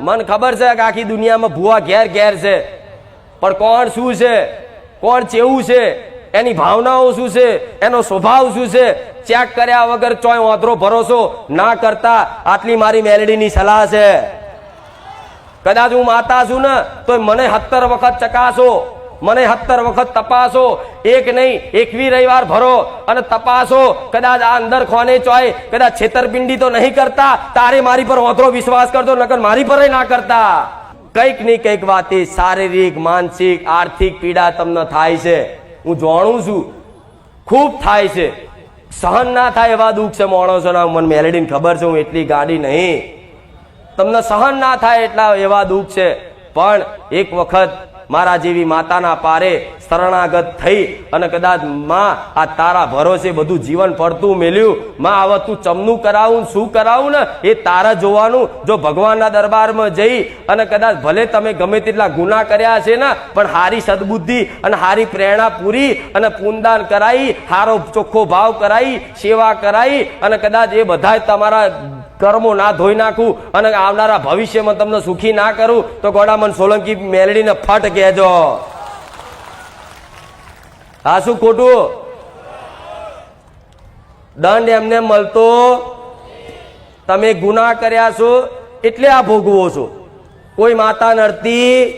મને ખબર છે કે આખી દુનિયામાં ભૂવા ઘેર ઘેર છે. પણ કોણ શું છે? કોણ ચેવું છે? એની ભાવનાઓ શું છે? એનો સ્વભાવ શું છે? ચેક કર્યા વગર ચોય વાંધરો ભરોસો ના કરતા આટલી મારી મેલેડીની સલાહ છે. કદાચ હું માતા છું ને તો મને સત્તર વખત ચકાસો. મને સત્તર વખત તપાસો. એક નહીં, એકવી રવિવાર ભરો અને તપાસો. કદાચ આ અંદર ખોને ચોય, કદાચ છેતરપિંડી તો નહીં કરતા. તારે મારી પર ઓથરો વિશ્વાસ કરતો, નકર મારી પર ના કરતા. કંઈક નહીં કંઈક વાતે શારીરિક, માનસિક, આર્થિક પીડા તમને થાય છે. હું જાણું છું. ખૂબ થાય છે. સહન ના થાય એવા દુઃખ છે માણસોના. મને મેલેડીને ખબર છે હું એટલી ગાડી નહીં. તમને સહન ના થાય એટલા એવા દુઃખ છે. પણ એક વખત મારા જેવી માતાના પારે શરણાગત થઈ અને કદાચમાં આ તારા ભરોસે બધું જીવન પડતું મેલ્યું. માં હવે તું ચમનું કરાવું શું કરાવું ને એ તારા જોવાનું. જો ભગવાનના દરબારમાં જઈ અને કદાચ ભલે તમે ગમે તેટલા ગુના કર્યા છે ને, પણ હારી સદબુદ્ધિ અને હારી પ્રેરણા પૂરી અને પૂનદાન કરાવી હારો ચોખ્ખો ભાવ કરાવી સેવા કરાવી અને કદાચ એ બધા તમારા કર્મો ના ધોઈ નાખું અને આવનારા ભવિષ્યમાં તમને સુખી ના કરું, તો ગોડામન સોલંકી મેલડીને ફટ કહેજો. હા, શું ખોટું? દંડ એમને મળતો તમે ગુના કર્યા છો, એટલે આ ભોગવો છો. કોઈ માતા નડતી?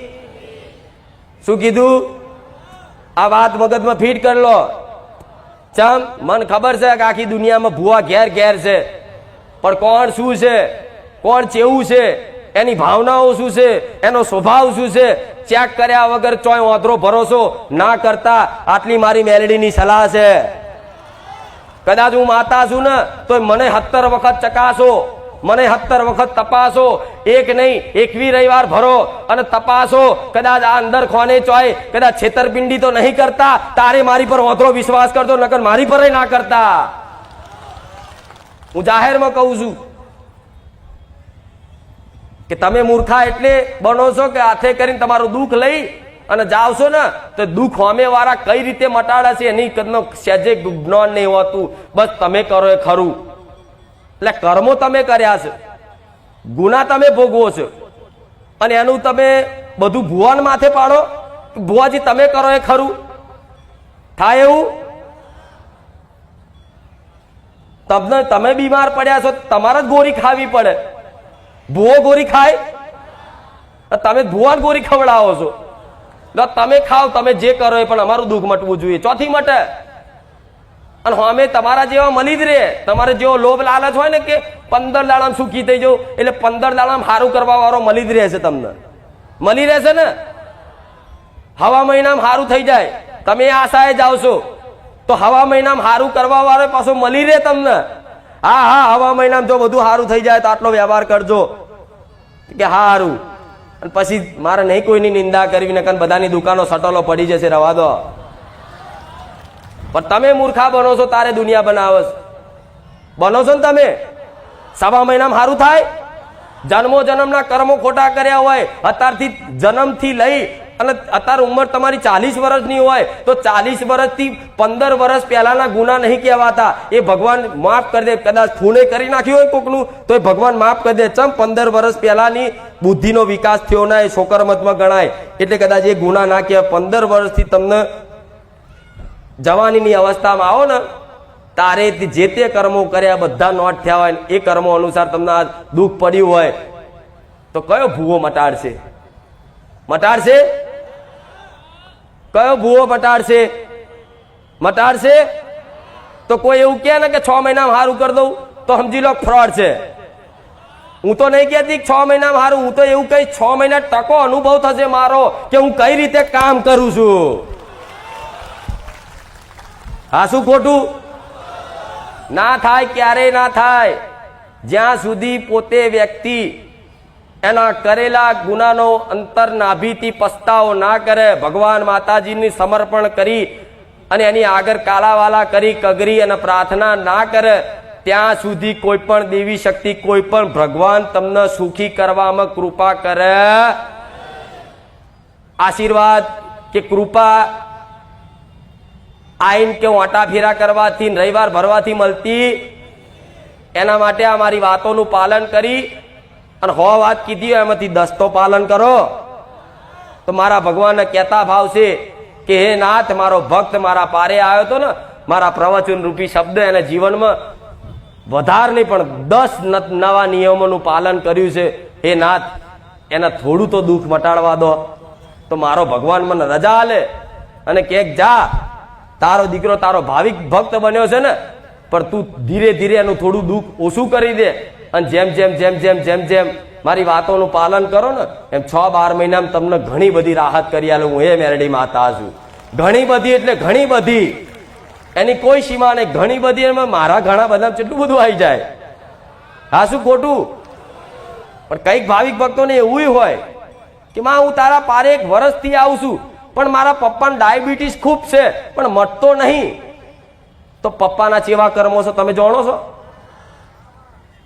શું કીધું? આ વાત મગજમાં ફીટ કરી લો. ચમ, મને ખબર છે કે આખી દુનિયામાં ભૂવા ઘેર ઘેર છે. પણ કોણ શું છે? કોણ ચેવું છે? એની ભાવનાઓ શું છે? એનો સ્વભાવ શું છે? ચેક કર્યા વગર ચોય વાંધરો ભરોસો ના કરતા આટલી મારી મેલેડીની સલાહ છે. કદાચ હું માતા છું ને તો મને સત્તર વખત ચકાસો, મને સત્તર વખત તપાસો. એક નહીં, એકવી રવિવાર ભરો અને તપાસો. કદાચ આ અંદર ખોને ચોય, કદાચ છેતરપિંડી તો નહીં કરતા. તારે મારી પર વાંધરો વિશ્વાસ કરતો, નકર મારી પર ના કરતા. હું જાહેરમાં કહું છું કે તમે મૂર્ખા એટલે બનો છો કે હાથે કરીને તમારું દુઃખ લઈ અને જાવશો ને, તો દુઃખ હોમે વાળા કઈ રીતે મટાડે છે એની કદનો સહેજે જ્ઞાન નહીં હોતું. બસ તમે કરો એ ખરું. એટલે કર્મો તમે કર્યા છે, ગુના તમે ભોગવો છો, અને એનું તમે બધું ભુવાન માથે પાડો, ભુવાજી તમે કરો એ ખરું. થાય એવું? તમને તમે બીમાર પડ્યા છો, તમારે જ ગોળી ખાવી પડે. ભૂવો ગોળી ખાય? તમે ભુવાન ગોળી ખવડાવો છો. તો તમે ખાવ તમે જે કરો એ પણ અમારું દુઃખ મટવું જોઈએ. ચોથી મટે. અને અમે તમારા જેવા મળી જ રે. તમારે જેવો લોભ લાલચ હોય ને કે પંદર દાડામાં સુખી થઈ જવું એટલે પંદર દાડામાં સારું કરવા વાળો મળી જ રહેશે તમને. મળી રહેશે ને? હવા મહિનામાં સારું થઈ જાય. તમે આશાએ જાઓ છો. તો હવા મહિનામાં સારું કરવા વાળો પાછો મળી રહે તમને. હા હા, હવા મહિનામાં જો બધું સારું થઈ જાય તો આટલો વ્યવહાર કરજો. કે સારું અને પછી મારે નહીં કોઈની નિંદા કરવી ને કારણ બધાની દુકાનો સટલો પડી જશે, રવા દો. પણ તમે મૂર્ખા બનો છો, તારે દુનિયા બનાવો બનો છો ને તમે? સવા મહિનામાં સારું થાય? જન્મો જન્મના કર્મો ખોટા કર્યા હોય, અત્યારથી જન્મથી લઈ અને અત્યારે ઉંમર તમારી ચાલીસ વર્ષની હોય, તો ચાલીસ વર્ષથી પંદર વર્ષ પહેલાના ગુના નહીં કહેવાતા. એ ભગવાન માફ કરી દે. કદાચ ખૂણે કરી નાખ્યું હોય કોકનું, તો એ ભગવાન માફ કરી દે. ચમ પંદર વર્ષ પહેલાની બુદ્ધિનો વિકાસ થયો ના, એ શોકરમતમાં ગણાય. એટલે કદાચ એ ગુના ના કહેવાય. પંદર વર્ષથી તમને જવાનીની અવસ્થામાં આવો ને, તારે જે તે કર્મો કર્યા, બધા નોટ થયા હોય એ કર્મો અનુસાર તમને આ દુઃખ પડ્યું હોય. તો કયો ભૂવો મટાડશે? મટાડશે? કયો ભૂવો મટાડશે મટાડશે તો કોઈ એવું કહે ને કે છ મહિનામાં હારું કરી દઉં, તો સમજી લો ફ્રોડ છે. હું તો નહીં કહેતી છ મહિનામાં હારું, હું તો એવું કઈ છ મહિના ટકો અનુભવ થશે મારો કે હું કઈ રીતે કામ કરું છું. હા, શું ખોટું? ના થાય, ક્યારેય ના થાય. જ્યાં સુધી પોતે વ્યક્તિ એના કરેલા ગુનાનો અંતર નાભીથી પસ્તાવો ના કરે. ભગવાન માતાજીની સમર્પણ કરી અને એની આગળ કાલાવાલા કરી, કગરી અને પ્રાર્થના ના કરે. ત્યાં સુધી કોઈ પણ દેવી શક્તિ, કોઈ પણ ભગવાન તમને સુખી કરવામાં કૃપા કરે. આશીર્વાદ કે કૃપા આઈન કે ઓટા ફેરા કરવાથી, રવિવાર ભરવાથી મળતી, એના માટે આ મારી વાતોનું પાલન કરી અને હો વાત કીધી હોય એમાંથી દસ તો પાલન કરો. તો મારા ભગવાનને કહેતા ભાવ છે કે, હે નાથ, મારો ભક્ત મારા પારે આવ્યો હતો ને, મારા પ્રવચન રૂપી શબ્દ એને જીવનમાં વધાર નહીં, પણ દસ નવા નિયમોનું પાલન કર્યું છે. હે નાથ, એને થોડું તો દુઃખ મટાડવા દો. તો મારો ભગવાન મને રજા આલે અને ક્યાંક જા, તારો દીકરો તારો ભાવિક ભક્ત બન્યો છે ને, પણ તું ધીરે ધીરે એનું થોડું દુઃખ ઓછું કરી દે. અને જેમ જેમ જેમ જેમ જેમ જેમ મારી વાતોનું પાલન કરો ને, એમ છ, બાર મહિનામાં તમને ઘણી બધી રાહત કરી આલું હું એ મેરડી માતા છું. ઘણી બધી એટલે ઘણી બધી. એની કોઈ સીમા નહીં, ઘણી બધી એમાં મારા ઘણા બધા કેટલું બધું આવી જાય. હા, શું ખોટું? પણ કંઈક ભાવિક ભક્તોને એવું હોય કે માં, હું તારા પારે એક વર્ષથી આવું છું, પણ મારા પપ્પાને ડાયાબિટીસ ખૂબ છે, પણ મટતો નહીં. તો પપ્પાના ચેવા કર્મો છો, તમે જાણો છો?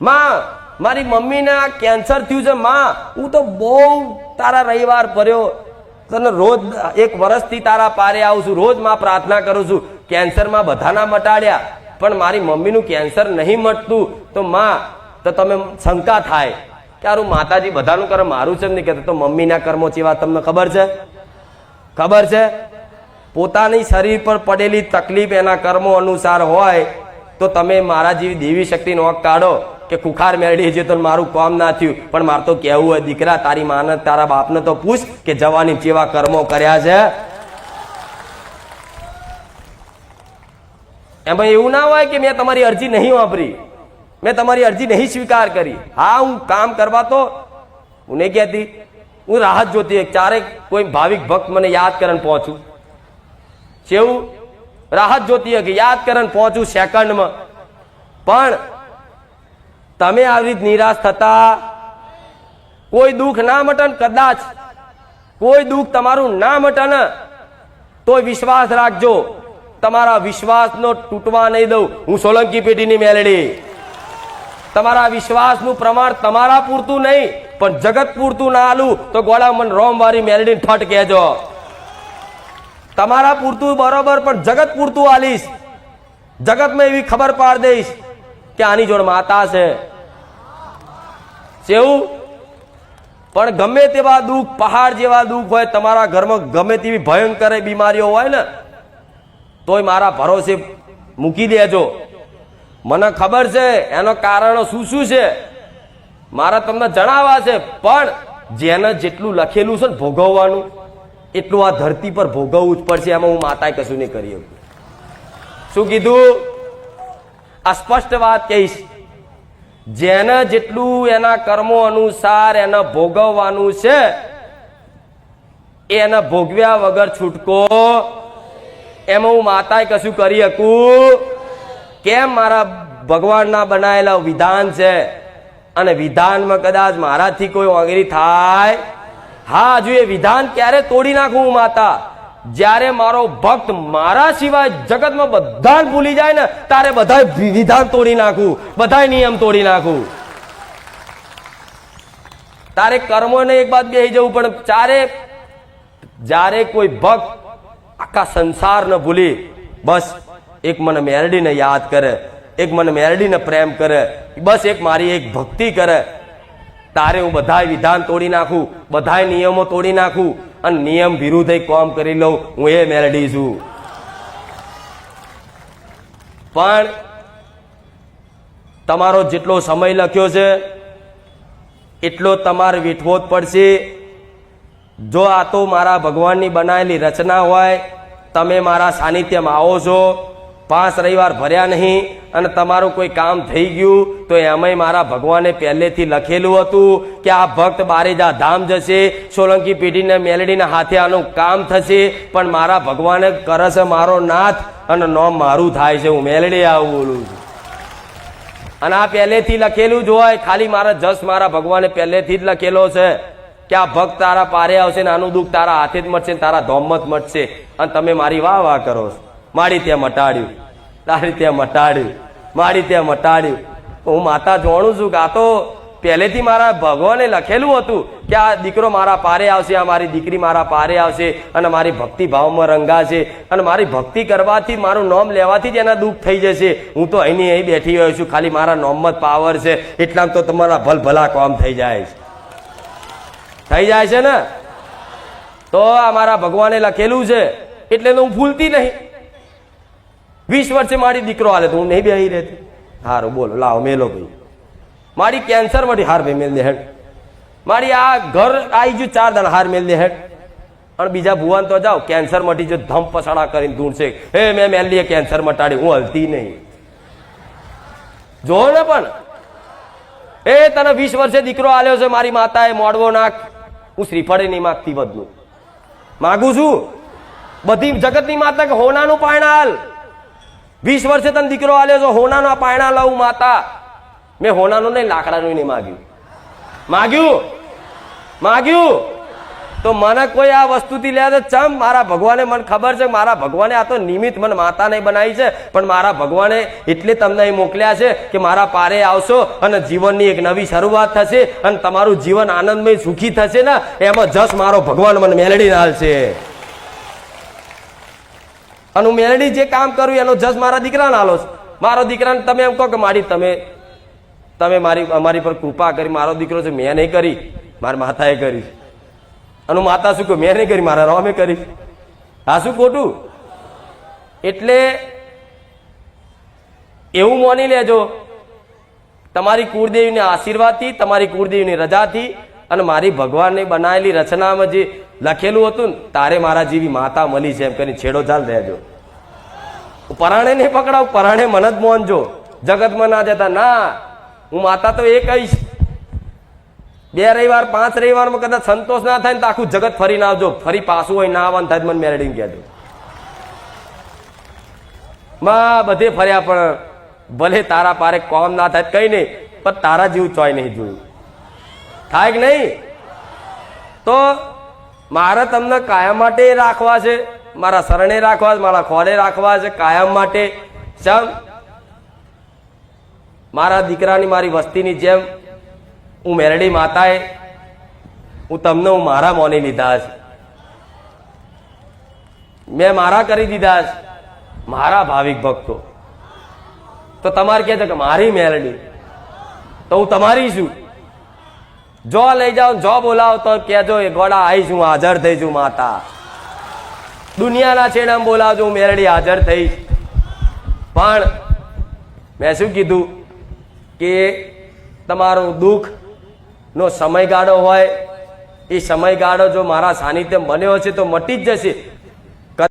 માં, મારી મમ્મીને કેન્સર થયું છે, માં. હું તો બહુ તારા રવિવાર ભર્યો તને રોજ એક વર્ષથી તારા પારે આવું છું, રોજમાં પ્રાર્થના કરું છું. કેન્સરમાં બધાના મટાડ્યા, પણ મારી મમ્મીનું કેન્સર નહીં મટતું. તો માં, તો તમે શંકા થાય કે આરું માતાજી બધાનું કરે મારું છે નહીં કહેતા. તો મમ્મીના કર્મો જેવા તમને ખબર છે? ખબર છે? પોતાની શરીર પર પડેલી તકલીફ એના કર્મો અનુસાર હોય, તો તમે મારા જેવી દેવી શક્તિનો કાઢો. કે ખુખાર મેળડી છે તો મારું કામ ના થયું. પણ મારે તો કહેવું હોય, દીકરા, તારી માને, તારા બાપને તો પૂછ કે જવાની જેવા કર્મો કર્યા છે. એમાં એવું ના હોય કે મેં તમારી અરજી નહીં વાપરી. મેં તમારી અરજી નહીં સ્વીકાર કરી. હા, હું કામ કરવા તો, હું નહીં કહેતી. હું રાહત જોતી ચારેક કોઈ ભાવિક ભક્ત મને યાદ કરીને પહોંચું. જેવું રાહત જોતી કે યાદ કરીને પહોંચું સેકન્ડમાં. પણ તમે આવી રીત નિરાશ થતા? કોઈ દુઃખ ના મટન? કદાચ. કોઈ દુઃખ તમારું ના મટન? તોય વિશ્વાસ રાખજો. તમારા વિશ્વાસનો તૂટવા નહીં દઉં. હું સોલંકી પેઢીની મેલડી. તમારા વિશ્વાસનું પ્રમાણ તમારા પૂરતું નહીં, પણ જગત પૂરતું ના આલું. તો ગોળા મન રોમ વારી મેલડી ફટ કહેજો. તમારા પૂરતું બરોબર, પણ જગત પૂરતું આલીશ. જગતમાં એવી ખબર પાડ દઈશ કે આની જોડ માતા છે. જેવું પણ ગમે તેવા દુઃખ, પહાડ જેવા દુઃખ હોય, તમારા ઘરમાં ગમે તેવી ભયંકર બીમારીઓ હોય ને, તોય મારા ભરોસે મૂકી દેજો. મને ખબર છે, એનો કારણો શું શું છે? મારા તમને જણાવવા છે, પણ જેને જેટલું લખેલું છે ને ભોગવવાનું, એટલું આ ધરતી પર ભોગવવું જ પડશે, એમાં હું માતાએ કશું નહીં કરી શું કીધું? આ સ્પષ્ટ વાત કહીશ. જેને જેટલું એના કર્મો અનુસાર એને ભોગવવાનું છે, એને ભોગવ્યા વગર છૂટકો. એમાં હું માતાએ કશું કરી શકું? કેમ મારા ભગવાનના બનાયેલા વિધાન છે? અને વિધાનમાં કદાચ મારાથી કોઈ વાંગરી થાય? હા, હજુ એ વિધાન ક્યારે તોડી નાખું હું માતા? જ્યારે મારો ભક્ત મારા સિવાય જગતમાં બધા ભૂલી જાય ને, તારે બધા વિધાન તોડી નાખું બધા નિયમ તોડી નાખું. તારે કર્મોને એક બાદ બેસી જવું, પણ ચારે, જ્યારે કોઈ ભક્ત આખા સંસારને ભૂલી, બસ એક મને મેરડીને યાદ કરે, એક મને મેરડીને પ્રેમ કરે, બસ એક મારી એક ભક્તિ કરે. તારે હું બધાય વિધાન તોડી નાખું, બધાય નિયમો તોડી નાખું અને નિયમ વિરુદ્ધ કોમ કરી લઉં, હું એ મેલડી છું. પણ તમારો જેટલો સમય લખ્યો છે, એટલો તમારે વીઠવો જ પડશે. જો આ તો મારા ભગવાનની બનાવેલી રચના હોય, તમે મારા સાનિધ્યમાં આવો છો પાંચ રવિવાર ભર્યા નહીં અને તમારું કોઈ કામ થઈ ગયું, તો એમાંય મારા ભગવાને પહેલેથી લખેલું હતું કે આ ભક્ત બારેજા ધામ જશે, સોલંકી પેઢીને મેલડીના હાથે આનું કામ થશે, પણ મારા ભગવાને કરે છે મારો નાથ અને નોમ મારું થાય છે, હું મેલડી આવું બોલું છું. અને આ પહેલેથી લખેલું જ હોય, ખાલી મારા જસ મારા ભગવાને પહેલેથી જ લખેલો છે કે આ ભક્ત તારા પારે આવશે ને આનું દુઃખ તારા હાથે જ મટશે તારા ધોમત મટશે અને તમે મારી વાહ વાહ કરો છો. મારી ત્યાં મટાડ્યું. તારી ત્યાં મટાડ્યું. મારી ત્યાં મટાડ્યું. હું માતા જાણું છું કે આ તો પહેલેથી મારા ભગવાને લખેલું હતું કે આ દીકરો મારા પારે આવશે, આ મારી દીકરી મારા પારે આવશે અને મારી ભક્તિ ભાવમાં રંગાશે અને મારી ભક્તિ કરવાથી મારું નોમ લેવાથી જ એના દુઃખ થઈ જશે. હું તો અહીંની અહીં બેઠી રહ્યો છું, ખાલી મારા નોમમાં જ પાવર છે. એટલામાં તો તમારા ભલ ભલા કામ થઈ જાય છે. થઈ જાય છે ને? તો આ મારા ભગવાને લખેલું છે. એટલે હું ભૂલતી નહીં. વીસ વર્ષે મારી દીકરો હાલે તો હું નહીં બેહી રહેતી. હારું, બોલો, લાવો, મેલો ભાઈ. મારી કેન્સર માટે હાર ભાઈ મેલ દે હેડ. મારી આ ઘર આવી ગયું ચાર દાણા હાર મેલ દે હેડ. અને બીજા ભુવાન તો જાઓ કેન્સર મટી જો ધમ પસાડા કરીને ધૂણશે હે, મેં મેલીએ કેન્સર મટાડી, હું હલતી નહીં. જોવો ને પણ. એ તને વીસ વર્ષે દીકરો આલ્યો છે, મારી માતાએ મોડવો નાખ. હું શ્રીફળે નહીં માગતી બધું માગું છું. બધી જગતની માતા કે હોનાનું પાયણાલ વીસ વર્ષે તને દીકરો આલ્યો છો, હોનાનો પાયણા લઉં માતા. મેં હોનાનું નહીં, લાકડાનું નહીં માગ્યું. માગ્યું? માગ્યું? તો મને કોઈ આ વસ્તુથી લે ચમ મારા ભગવાને મને ખબર છે, મારા ભગવાને આ તો નિમિત્ત મને માતા નહીં બનાવી છે, પણ મારા ભગવાને એટલે તમને અહીં મોકલ્યા છે કે મારા પારે આવશો અને જીવનની એક નવી શરૂઆત થશે અને તમારું જીવન આનંદમય સુખી થશે ને, એમાં જસ મારો ભગવાન મને મેલડી હાલશે અને હું મેલડી જે કામ કરું એનો જસ મારા દીકરાને આલો છું. મારો દીકરાને તમે એમ કહો કે મારી તમે તમે મારી, અમારી પર કૃપા કરી, મારો દીકરો છે, મેં નહીં કરી. મારી માતાએ કરી. અને હું માતા શું કહું મેં નહીં કરી, મારા રમે કરી. આ શું ખોટું? એટલે એવું માની લેજો, તમારી કુળદેવીના આશીર્વાદથી, તમારી કુળદેવીની રજાથી અને મારી ભગવાનની બનાવેલી રચનામાં જે લખેલું હતું ને, તારે મારા જેવી માતા મળી છે. એમ કરીને છેડો ચાલ રહેજો. પરાણે નહીં પકડાવ, પરાણે મન જ. મોનજો જગતમાં ના જતા. ના, હું માતા તો એ કહીશ બે રવિવાર, પાંચ રવિવારમાં કદાચ સંતોષ ના થાય ને તો આખું જગત ફરી ના આવજો. ફરી પાછું હોય ના આવવાનું થાય મને મેરેડીને કહેજો. માં, બધે ફર્યા પણ ભલે તારા પારે કોમ ના થાય, કઈ નહીં, પણ તારા જેવું ચોય નહીં જોયું. થાય કે નહીં? તો મારે તમને કાયમ માટે રાખવા છે, મારા શરણે રાખવા છે, મારા ખોરે રાખવા છે, કાયમ માટે. ચમ? મારા દીકરાની મારી વસ્તીની જેમ હું મેરડી માતાએ, હું તમને, હું મારા મોની લીધા છે. મેં મારા કરી દીધા છે, મારા ભાવિક ભક્તો. તો તમારે કહે છે કે મારી મેરડી? તો હું તમારી છું. જો લઈ જાઓ, જો બોલાવો તો કહેજો, એ ગોડા આવીશ હું હાજર થઈ છું, માતા. દુનિયાના છેડામાં બોલાવજો, હું મેરડી હાજર થઈશ. પણ મેં શું કીધું કે તમારું દુઃખ નો સમયગાળો હોય, એ સમયગાળો જો મારા સાનિધ્ય બન્યો છે, તો મટી જ જશે.